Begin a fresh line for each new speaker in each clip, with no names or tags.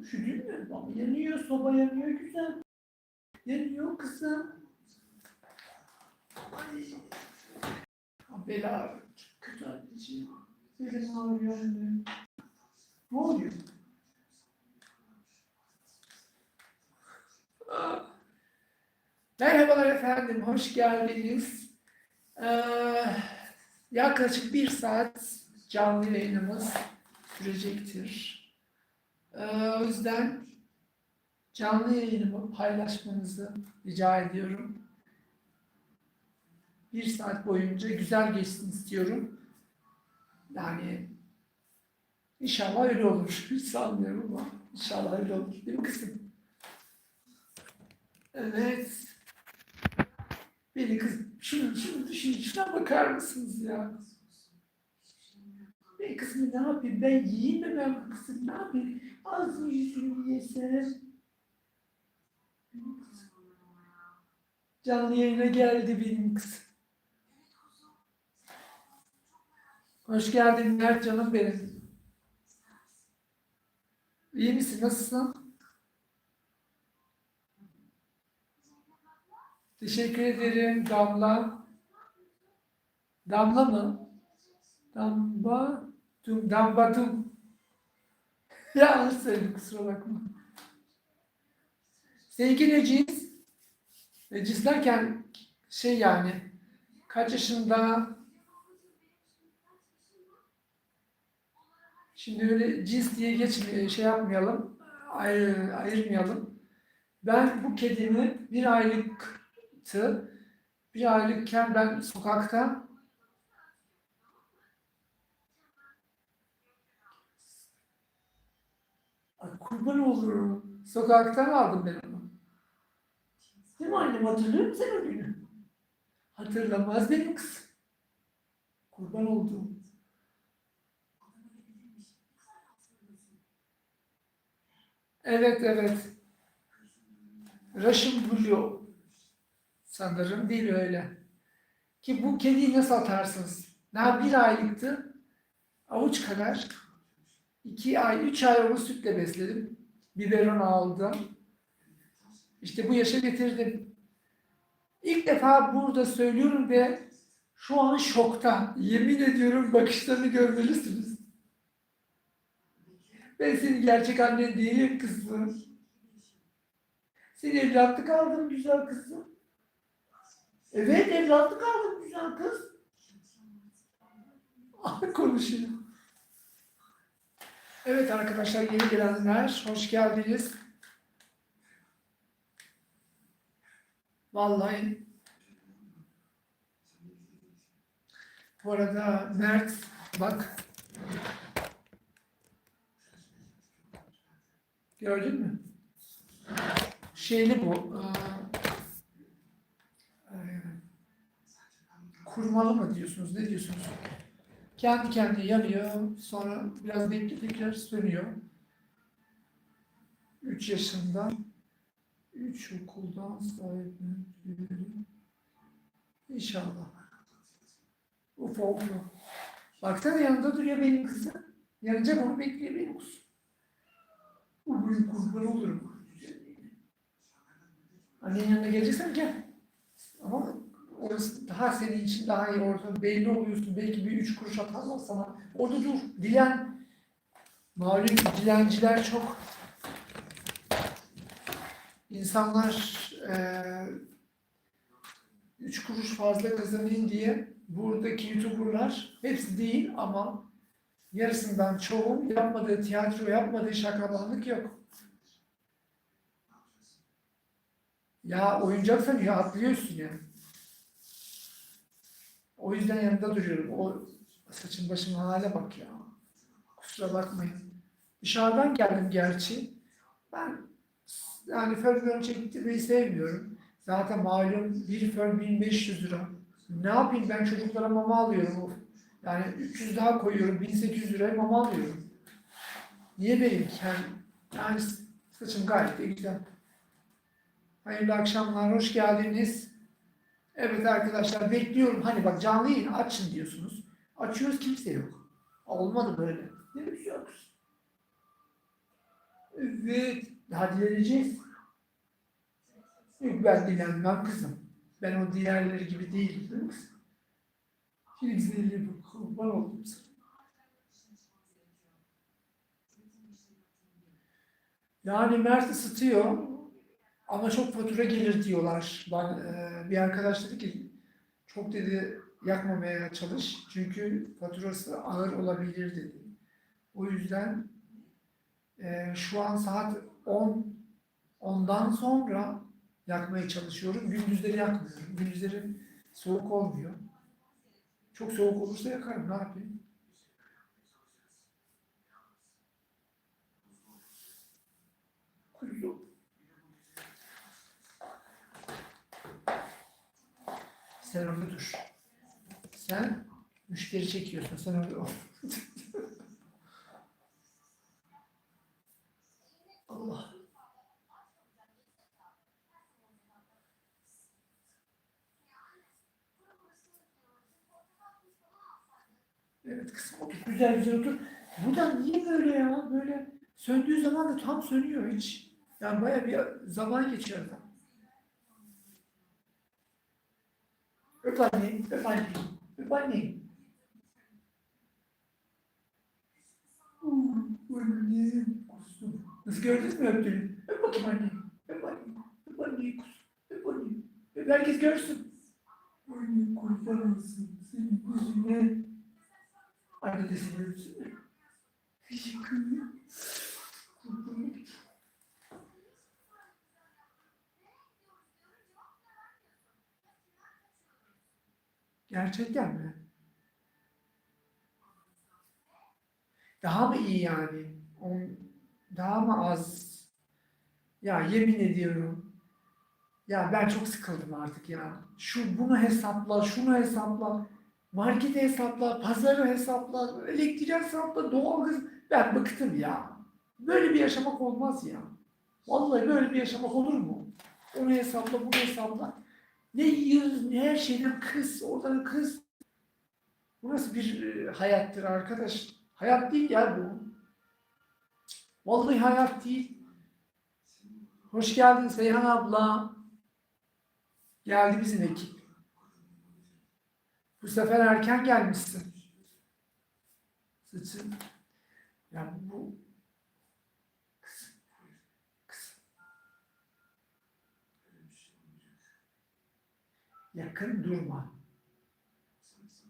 Üşüdün mü? Yanıyor, soba yanıyor güzel. Yanıyor kızım. Ay. Bel ağrıyor. Çok kötü anneciğim. Belim ağrıyor. Ne oluyor? Merhabalar efendim, hoş geldiniz. Ee, yaklaşık bir saat canlı yayınımız sürecektir. Ee, o yüzden canlı yayınımı paylaşmanızı rica ediyorum. Bir saat boyunca güzel geçsin istiyorum. Yani inşallah öyle olur. Hiç sanmıyorum ama inşallah öyle olur. Değil mi kızım? Evet. Beni kız, şunu, şunu şuna bakar mısınız ya? Ben kızım ne yapayım? Ben yiyeyim mi ben bu kızım? Ne yapayım? Ağzını yüzünü yesem. Canlı yayına geldi benim kızım. Hoş geldin Mert canım benim. İyi misin? Nasılsın? Teşekkür ederim Damla. Damla mı? Damba tum damba tum. Yanlış söyledim kusura bakma. Seninki ne cins? E, cins derken şey yani kaç yaşında? Şimdi öyle cins diye geçme, şey yapmayalım, ayır, ayırmayalım. Ben bu kedimi bir aylıktı. Bir aylıkken ben sokakta Ay kurban olurum. Sokaktan aldım ben onu. Değil mi annem hatırlıyor musun sen o günü? Hatırlamaz benim kız. Kurban oldum. Evet evet. Russian Blue. Sanırım değil öyle. Ki bu kediyi nasıl atarsınız? Daha bir aylıktı. Avuç kadar. İki ay, üç ay onu sütle besledim. Biberon aldım. İşte bu yaşa getirdim. İlk defa burada söylüyorum ve şu an şokta. Yemin ediyorum bakışlarını görmelisiniz. Ben senin gerçek annen değilim kızım. Seni evlatlık aldım güzel kızım. Evet evlatlık aldım güzel kız. Ah konuşuyor. Evet arkadaşlar yeni gelenler hoş geldiniz. Vallahi bu arada Mert bak gördün mü? Şeyli bu kurmalı mı diyorsunuz ne diyorsunuz? Kendi kendine yanıyor. Sonra biraz bekle tekrar sönüyor. 3 yaşında 3 okuldan sahiplendiğim İnşallah. Uf oldu. Baksana yanında duruyor benim kızım. Yanacak onu bekliyor benim kızım. Bugün kurban olurum. Annenin yanına geleceksen gel. Ama orası daha senin için daha iyi orada belli oluyorsun. Belki bir üç kuruş atarlar sana. Orada dur. Dilen. Malum dilenciler çok. İnsanlar eee üç kuruş fazla kazanayım diye buradaki youtuberlar hepsi değil ama yarısından çoğu yapmadığı tiyatro, yapmadığı şaklabanlık yok. Ya oyuncaksan ya atlıyorsun ya. O yüzden yanında duruyorum. O saçın başın hale bak ya. Kusura bakmayın. Dışarıdan geldim gerçi. Ben yani fön fön çektirmeyi sevmiyorum. Zaten malum bir fön 1500 lira. Ne yapayım ben çocuklara mama alıyorum. Yani 300 daha koyuyorum. 1800 liraya mama alıyorum. Niye ki? Yani, yani saçım gayet de güzel. Hayırlı akşamlar, hoş geldiniz. Evet arkadaşlar bekliyorum. Hani bak canlı yayın açın diyorsunuz. Açıyoruz kimse yok. Olmadı böyle. Şey yok. Evet. Hadi vereceğiz. Yok ben dilenmem kızım. Ben o diğerleri gibi değilim değil mi kızım? Filizleri bu kurban oldum. Yani Mert ısıtıyor ama çok fatura gelir diyorlar. Ben e, bir arkadaş dedi ki çok dedi yakmamaya çalış çünkü faturası ağır olabilir dedi. O yüzden e, şu an saat 10 ondan sonra yakmaya çalışıyorum. Gündüzleri yakmıyorum. Gündüzleri soğuk olmuyor. Çok soğuk olursa yakarım. Ne yapayım? Kuzum. Sen orada dur. Sen müşteri çekiyorsun. Sen orada ol. Allah. Evet kızım otur. Güzel güzel otur. Bu da niye böyle ya? Böyle söndüğü zaman da tam sönüyor hiç. Yani baya bir zaman geçiyor da. Öp anneyi, öp anneyi, öp anneyi. Hmm, Annem, kuzum. Nasıl gördünüz mü öptüğünü? Öp bakayım anneyi, öp anneyi, öp anneyi kuzum, öp anneyi. Öp herkes görsün. Anne kurban olsun senin yüzüne. Anne de seni öpsün. Teşekkür ederim. Kurban Gerçekten mi? Daha mı iyi yani? Daha mı az? Ya yemin ediyorum. Ya ben çok sıkıldım artık ya. Şu bunu hesapla, şunu hesapla. Marketi hesapla, pazarı hesapla, elektriği hesapla, doğalgaz. Ben bıktım ya. Böyle bir yaşamak olmaz ya. Vallahi böyle bir yaşamak olur mu? Onu hesapla, bunu hesapla. Ne yiyoruz, ne her şeyden kız, oradan kız. Bu nasıl bir e, hayattır arkadaş? Hayat değil ya bu. Vallahi hayat değil. Hoş geldin Seyhan abla. Geldi bizim ekip. Bu sefer erken gelmişsin. Sıçın. Ya bu kız, kız. Yakın durma.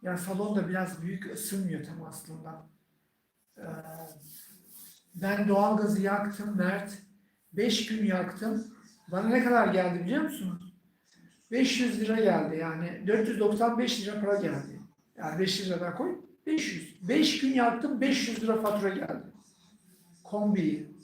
Ya salon da biraz büyük ısınmıyor tam aslında. Ee, ben doğalgazı yaktım Mert. Beş gün yaktım. Bana ne kadar geldi biliyor musun? 500 lira geldi yani 495 lira para geldi. Yani 5 lira daha koy 500. 5 gün yaktım 500 lira fatura geldi. Kombiyi.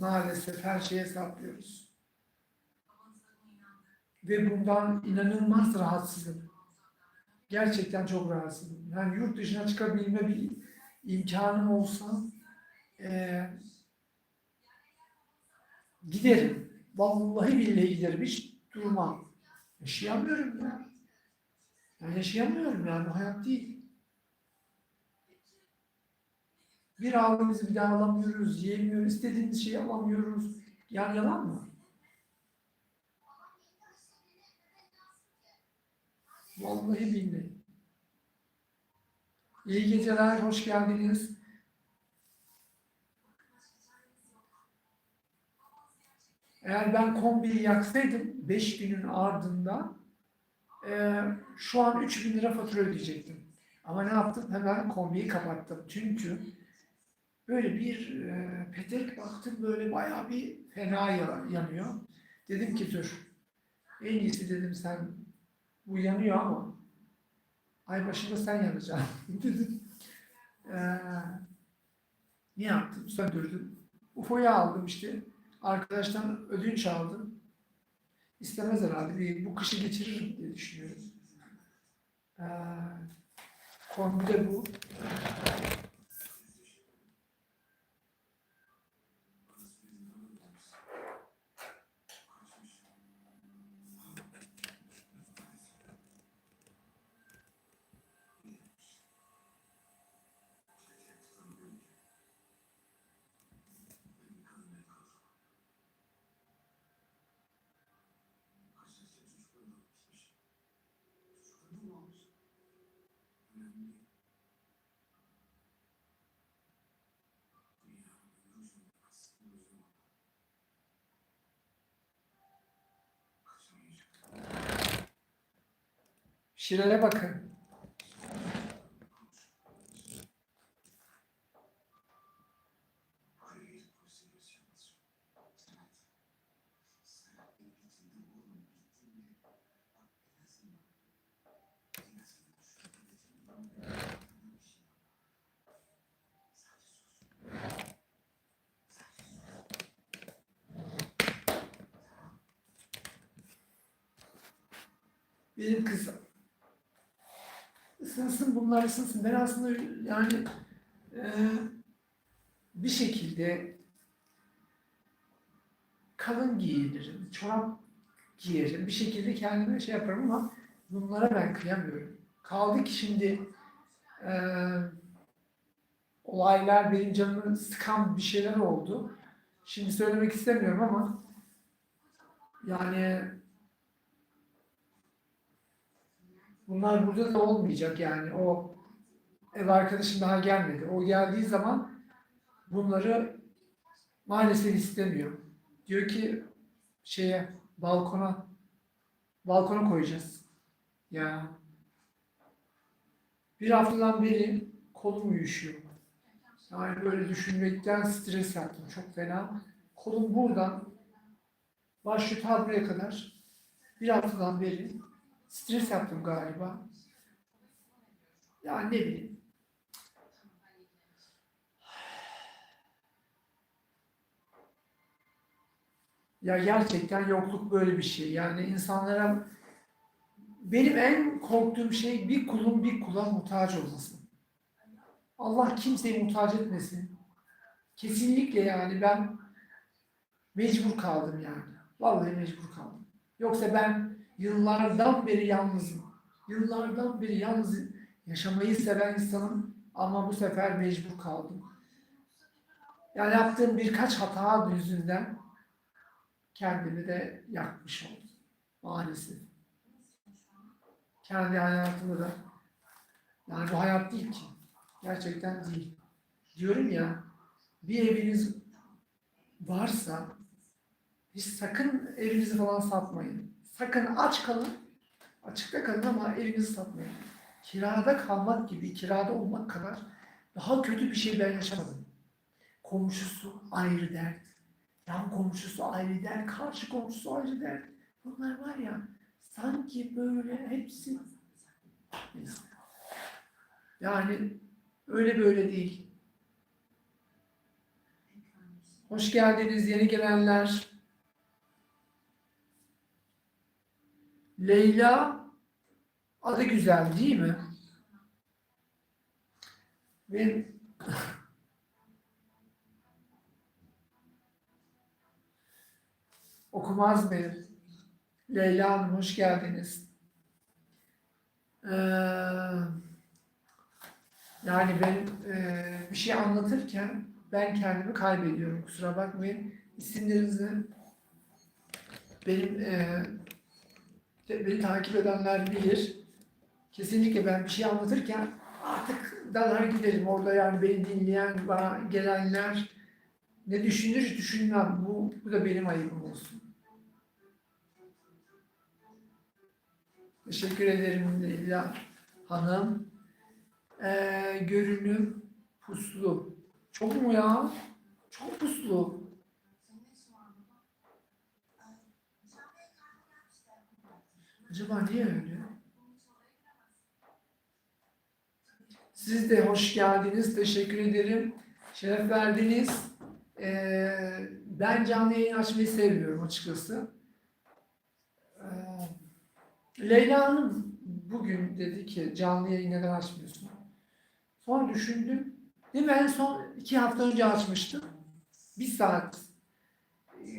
Maalesef her şeyi hesaplıyoruz. Ve bundan inanılmaz rahatsızım. Gerçekten çok rahatsızım. Yani yurt dışına çıkabilme bir imkanım olsa eee giderim. Vallahi billahi giderim. Hiç durmam. Yaşayamıyorum ya. Yani yaşayamıyorum yani. Bu hayat değil. Bir aldığımızı bir daha alamıyoruz, yiyemiyoruz, istediğimiz şeyi alamıyoruz. Yani yalan mı? Vallahi billahi. İyi geceler, hoş geldiniz. Eğer ben kombiyi yaksaydım 5 günün ardında e, şu an 3000 lira fatura ödeyecektim. Ama ne yaptım? Hemen kombiyi kapattım. Çünkü böyle bir e, petek baktım böyle bayağı bir fena ya- yanıyor. Dedim ki dur. En iyisi dedim sen bu yanıyor ama ay başında sen yanacaksın dedim. Ee, ne yaptım? Söndürdüm. UFO'yu aldım işte. Arkadaştan ödünç aldım. İstemez herhalde. Bir, bu kışı geçiririm diye düşünüyorum. Ee, kombi de bu. Şirele bakın. Benim kızım. Isınsın bunlar ısınsın. Ben aslında yani e, bir şekilde kalın giyinirim, çorap giyerim. Bir şekilde kendime şey yaparım ama bunlara ben kıyamıyorum. Kaldı ki şimdi e, olaylar benim canımı sıkan bir şeyler oldu. Şimdi söylemek istemiyorum ama yani bunlar burada da olmayacak yani. O ev arkadaşım daha gelmedi. O geldiği zaman bunları maalesef istemiyor. Diyor ki şeye balkona balkona koyacağız. Ya bir haftadan beri kolum uyuşuyor. Yani böyle düşünmekten stres yaptım çok fena. Kolum buradan ta buraya kadar. Bir haftadan beri stres yaptım galiba. Ya ne bileyim. Ya gerçekten yokluk böyle bir şey. Yani insanlara benim en korktuğum şey bir kulun bir kula muhtaç olması. Allah kimseyi muhtaç etmesin. Kesinlikle yani ben mecbur kaldım yani. Vallahi mecbur kaldım. Yoksa ben yıllardan beri yalnızım. Yıllardan beri yalnız yaşamayı seven insanım ama bu sefer mecbur kaldım. Yani yaptığım birkaç hata yüzünden kendimi de yakmış oldum. Maalesef. Kendi hayatımı da. Yani bu hayat değil ki. Gerçekten değil. Diyorum ya bir eviniz varsa hiç sakın evinizi falan satmayın. Sakın aç kalın. Açıkta kalın ama evinizi satmayın. Kirada kalmak gibi, kirada olmak kadar daha kötü bir şey ben yaşamadım. Komşusu ayrı dert. Yan komşusu ayrı dert. Karşı komşusu ayrı dert. Bunlar var ya sanki böyle hepsi yani öyle böyle değil. Hoş geldiniz yeni gelenler. Leyla adı güzel değil mi? Ben okumaz mıyım? Leyla Hanım hoş geldiniz. Ee, yani ben e, bir şey anlatırken ben kendimi kaybediyorum. Kusura bakmayın. İsimlerinizi benim e, beni takip edenler bilir. Kesinlikle ben bir şey anlatırken artık dalar giderim. Orada yani beni dinleyen, bana gelenler ne düşünür düşünmem. Bu, bu da benim ayıbım olsun. Teşekkür ederim Leyla Hanım. Ee, görünüm puslu. Çok mu ya? Çok puslu. Acaba niye öyle? Siz de hoş geldiniz. Teşekkür ederim. Şeref verdiniz. Ee, ben canlı yayın açmayı sevmiyorum açıkçası. Ee, Leyla Hanım bugün dedi ki canlı yayın neden açmıyorsun? Sonra düşündüm. Değil mi? En son iki hafta önce açmıştım. Bir saat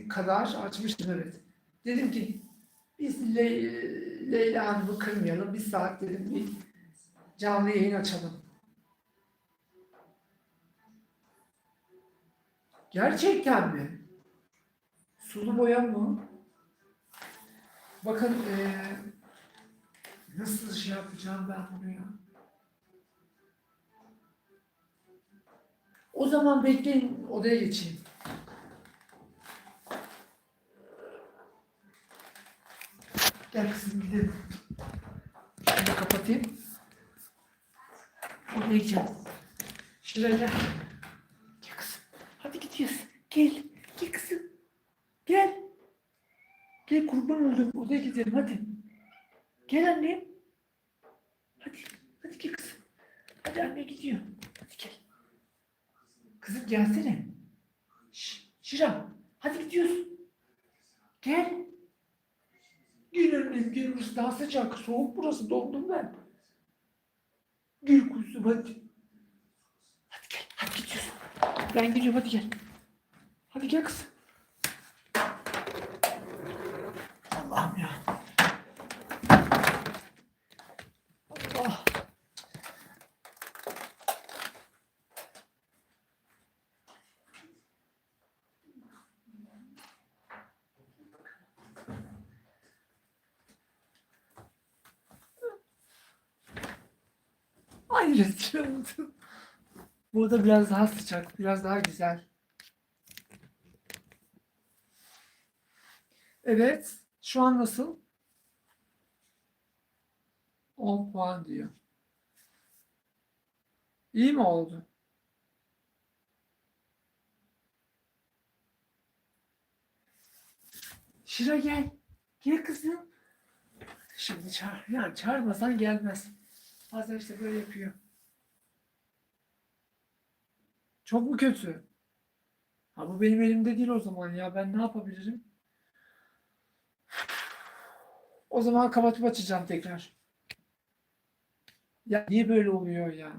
kadar açmıştım evet. Dedim ki biz Le Leyla Hanım'ı kırmayalım. Bir saat dedim bir canlı yayın açalım. Gerçekten mi? Sulu boya mı? Bakın ee, nasıl şey yapacağım ben bunu ya? O zaman bekleyin odaya geçeyim. Gel kızım gidelim. Şunu da kapatayım. Odaya gideceğiz. Şuraya gel. Kızım. Hadi gidiyoruz. Gel. Gel kızım. Gel. Gel kurban oldum. Odaya gidelim hadi. Gel annem. Hadi. Hadi gel kızım. Hadi anne gidiyor. Hadi gel. Kızım gelsene. Şş, Şiran. Hadi gidiyoruz. Gel. Gel burası daha sıcak. Soğuk burası dondum ben. Gel kuzum hadi. Hadi gel. Hadi gidiyoruz. Ben gidiyorum hadi gel. Hadi gel kızım. Allah'ım ya. Allah. Hayret canım. Burada biraz daha sıcak, biraz daha güzel. Evet, şu an nasıl? 10 puan diyor. İyi mi oldu? Şira gel. Gel kızım. Şimdi çağır. Yani çağırmasan gelmez. Bazen işte böyle yapıyor. Çok mu kötü? Ha bu benim elimde değil o zaman ya. Ben ne yapabilirim? O zaman kapatıp açacağım tekrar. Ya niye böyle oluyor ya?